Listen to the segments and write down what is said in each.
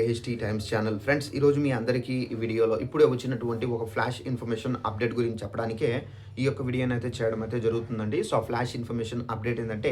AHT times channel friends ఈరోజు మీ అందరికీ ఈ వీడియోలో ఇప్పుడే వచ్చినటువంటి ఒక ఫ్లాష్ ఇన్ఫర్మేషన్ అప్డేట్ గురించి చెప్పడానికే ఈ యొక్క వీడియోని అయితే చేయడం అయితే జరుగుతుందండి. సో ఫ్లాష్ ఇన్ఫర్మేషన్ అప్డేట్ ఏంటంటే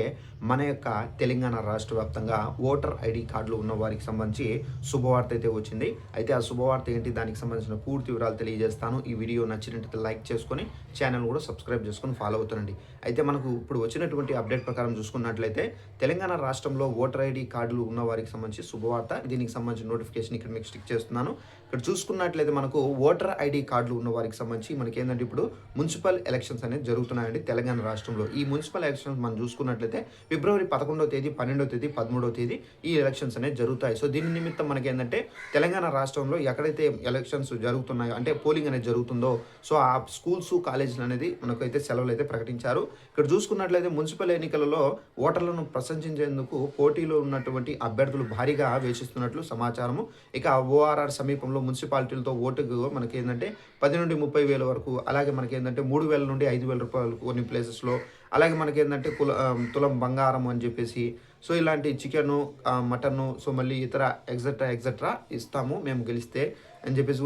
మన యొక్క తెలంగాణ రాష్ట్ర వ్యాప్తంగా ఓటర్ ఐడి కార్డులు ఉన్న వారికి సంబంధించి శుభవార్త అయితే వచ్చింది. అయితే ఆ శుభవార్త ఏంటి? దానికి సంబంధించిన పూర్తి వివరాలు తెలియజేస్తాను. ఈ వీడియో నచ్చినట్లయితే లైక్ చేసుకొని ఛానల్ కూడా సబ్స్క్రైబ్ చేసుకొని ఫాలో అవుతానండి అయితే మనకు ఇప్పుడు వచ్చినటువంటి అప్డేట్ ప్రకారం చూసుకున్నట్లయితే తెలంగాణ రాష్ట్రంలో ఓటర్ ఐడి కార్డులు ఉన్న వారికి సంబంధించి శుభవార్త దీనికి సంబంధించిన నోటిఫికేషన్ ఇక్కడ మీకు స్టిక్ చేస్తున్నాను. ఇక్కడ చూసుకున్నట్లయితే మనకు ఓటర్ ఐడి కార్డులు ఉన్న వారికి సంబంధించి మనకి ఏంటంటే ఇప్పుడు మున్సిపల్ ఎలక్షన్స్ అనేది జరుగుతున్నాయండి తెలంగాణ రాష్ట్రంలో. ఈ మున్సిపల్ ఎలక్షన్స్ మనం చూసుకున్నట్లయితే ఫిబ్రవరి పదకొండవ తేదీ పన్నెండవ తేదీ పదమూడవ తేదీ ఈ ఎలక్షన్స్ అనేది జరుగుతాయి. సో దీని నిమిత్తం మనకి ఏంటంటే తెలంగాణ రాష్ట్రంలో ఎక్కడైతే ఎలక్షన్స్ జరుగుతున్నాయో అంటే పోలింగ్ అనేది జరుగుతుందో సో ఆ స్కూల్స్ కాలేజీలు అనేది మనకైతే సెలవులు అయితే ప్రకటించారు. ఇక్కడ చూసుకున్నట్లయితే మున్సిపల్ ఎన్నికలలో ఓటర్లను ప్రశంసించేందుకు పోటీలో ఉన్నటువంటి అభ్యర్థులు భారీగా వేచిస్తున్నట్లు సమాచారము ఇక ఓఆర్ఆర్ సమీపంలో మున్సిపాలిటీలతో ఓటుకు మనకి ఏంటంటే పది నుండి ముప్పై వేల వరకు అలాగే మనకి ఏంటంటే మూడు వేల నుండి ఐదు వేల రూపాయలు కొన్ని ప్లేసెస్లో అలాగే మనకి ఏంటంటే కుల తులం బంగారం అని చెప్పేసి సో ఇలాంటి చికెను మటను సో మళ్ళీ ఇతర ఎక్సెట్రా ఎక్సెట్రా ఇస్తాము మేము గెలిస్తే అని చెప్పేసి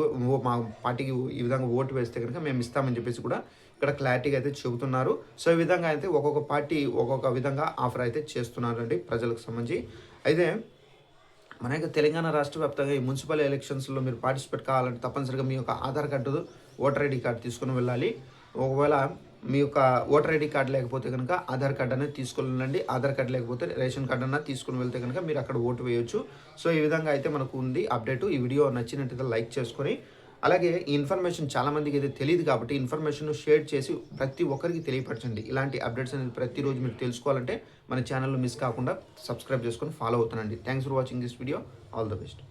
మా పార్టీకి ఈ విధంగా ఓటు వేస్తే కనుక మేము ఇస్తామని చెప్పేసి కూడా ఇక్కడ క్లారిటీగా అయితే చెబుతున్నారు. సో ఈ విధంగా అయితే ఒక్కొక్క పార్టీ ఒక్కొక్క విధంగా ఆఫర్ అయితే చేస్తున్నారండి ప్రజలకు సంబంధించి. అయితే మన యొక్క తెలంగాణ రాష్ట్ర వ్యాప్తంగా ఈ మున్సిపల్ ఎలక్షన్స్లో మీరు పార్టిసిపేట్ కావాలంటే తప్పనిసరిగా మీ యొక్క Aadhaar card voter ID card తీసుకుని వెళ్ళాలి. ఒకవేళ మీ యొక్క ఓటర్ ఐడి కార్డు లేకపోతే కనుక ఆధార్ కార్డు అనేది తీసుకుని వెళ్ళండి ఆధార్ కార్డు లేకపోతే రేషన్ కార్డు అన్న తీసుకుని వెళ్తే కనుక మీరు అక్కడ ఓటు వేయొచ్చు. సో ఈ విధంగా అయితే మనకు ఉంది అప్డేట్. ఈ వీడియో నచ్చినట్టయితే లైక్ చేసుకొని అలాగే ఈ ఇన్ఫర్మేషన్ చాలా మందికి అయితే తెలియదు కాబట్టి ఇన్ఫర్మేషన్ షేర్ చేసి ప్రతి ఒక్కరికి తెలియపరచండి. ఇలాంటి అప్డేట్స్ అనేది ప్రతిరోజు మీరు తెలుసుకోవాలంటే మన ఛానల్లో మిస్ కాకుండా సబ్స్క్రైబ్ చేసుకొని ఫాలో అవుతానండి thanks for watching this video all the best